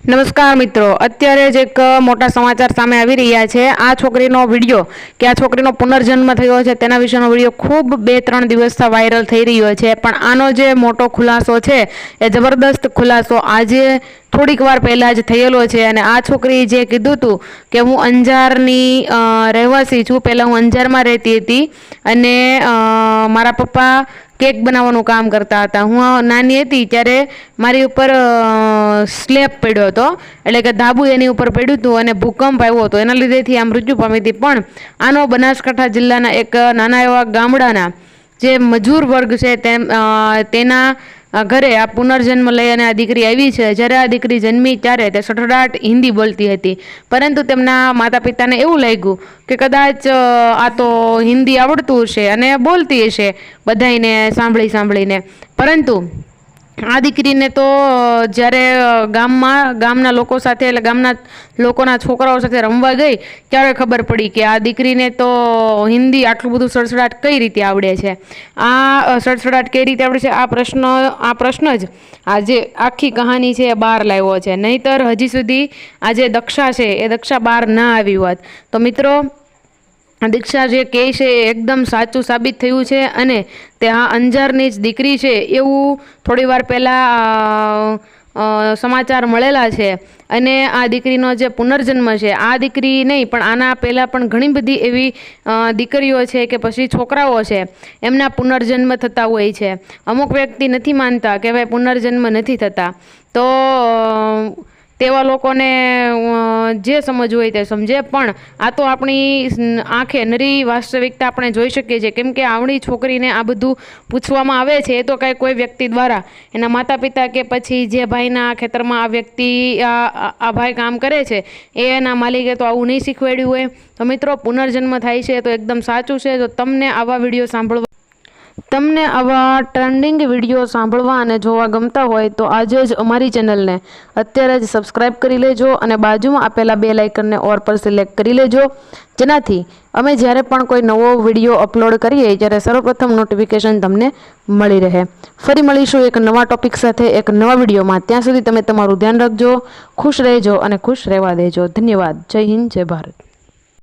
નમસ્કાર મિત્રો. અત્યારે જ એક મોટા સમાચાર સામે આવી રહ્યા છે. આ છોકરીનો વીડિયો કે આ છોકરીનો પુનર્જન્મ થયો છે તેના વિશેનો વીડિયો ખૂબ બે ત્રણ દિવસથી વાયરલ થઈ રહ્યો છે. પણ આનો જે મોટો ખુલાસો છે, એ જબરદસ્ત ખુલાસો આજે થોડીક વાર પહેલાં જ થયેલો છે અને આ છોકરીએ જે કીધું હતું કે હું અંજારની રહેવાસી છું, પહેલાં હું અંજારમાં રહેતી હતી અને મારા પપ્પા કેક બનાવવાનું કામ કરતા હતા. હું નાની હતી ત્યારે મારી ઉપર સ્લેબ પડ્યો હતો, એટલે કે ધાબુ એની ઉપર પડ્યું હતું અને ભૂકંપ આવ્યો હતો. એના લીધેથી આ મૃત્યુ પામી હતી પણ આનો બનાસકાંઠા જિલ્લાના એક નાના એવા ગામડાના જે મજૂર વર્ગ છે તેમ તેના ઘરે આ પુનર્જન્મ લઈ અને આ દીકરી આવી છે. જ્યારે આ દીકરી જન્મી ત્યારે તે સઠડાટ હિન્દી બોલતી હતી. પરંતુ તેમના માતા પિતાને એવું લાગ્યું કે કદાચ આ તો હિન્દી આવડતું હશે અને બોલતી હશે, બધાયને સાંભળી સાંભળીને. પરંતુ આ દીકરીને તો જ્યારે ગામમાં, ગામના લોકો સાથે એટલે ગામના લોકોના છોકરાઓ સાથે રમવા ગઈ, ત્યારે ખબર પડી કે આ દીકરીને તો હિન્દી આટલું બધું સડસડાટ કઈ રીતે આવડે છે? આ સડસડાટ કઈ રીતે આવડે છે? આ પ્રશ્ન આ પ્રશ્ન જ આજે આખી કહાની છે એ બહાર લાવ્યો છે. નહીતર હજી સુધી આ જે દક્ષા છે, એ દક્ષા બહાર ના આવી હોત. તો મિત્રો દીક્ષા જે કહે છે એ એકદમ સાચું સાબિત થયું છે અને તે આ અંજારની જ દીકરી છે એવું થોડીવાર પહેલાં સમાચાર મળેલા છે. અને આ દીકરીનો જે પુનર્જન્મ છે, આ દીકરી નહીં, પણ આના પહેલાં પણ ઘણી બધી એવી દીકરીઓ છે કે પછી છોકરાઓ છે, એમના પુનર્જન્મ થતા હોય છે. અમુક વ્યક્તિ નથી માનતા કે ભાઈ પુનર્જન્મ નથી થતા. તો તેવા લોકોને જે સમજવું હોય તે સમજે. પણ આ તો આપણી આંખે નરી વાસ્તવિકતા આપણે જોઈ શકીએ છીએ. કેમ કે આવડી છોકરીને આ બધું પૂછવામાં આવે છે, એ તો કાંઈ કોઈ વ્યક્તિ દ્વારા. એના માતા પિતા કે પછી જે ભાઈના ખેતરમાં આ વ્યક્તિ, આ ભાઈ કામ કરે છે એના માલિકે તો આવું નહીં શીખવાડ્યું હોય. તો મિત્રો, પુનર્જન્મ થાય છે તો એકદમ સાચું છે. તો તમને આવા વીડિયો સાંભળવા તમને આવા ટ્રેન્ડિંગ વીડિયો સાંભળવા અને જોવા ગમતા હોય તો આજે જ અમારી ચેનલને અત્યારે જ સબસ્ક્રાઇબ કરી લેજો અને બાજુમાં આપેલા બે લાઇકનને ઓર પર સિલેક્ટ કરી લેજો. જેનાથી અમે જ્યારે પણ કોઈ નવો વીડિયો અપલોડ કરીએ ત્યારે સર્વપ્રથમ નોટિફિકેશન તમને મળી રહે. ફરી મળીશું એક નવા ટોપિક સાથે, એક નવા વિડીયોમાં ત્યાં સુધી તમે તમારું ધ્યાન રાખજો, ખુશ રહેજો અને ખુશ રહેવા દેજો. ધન્યવાદ. જય હિન્દ, જય ભારત.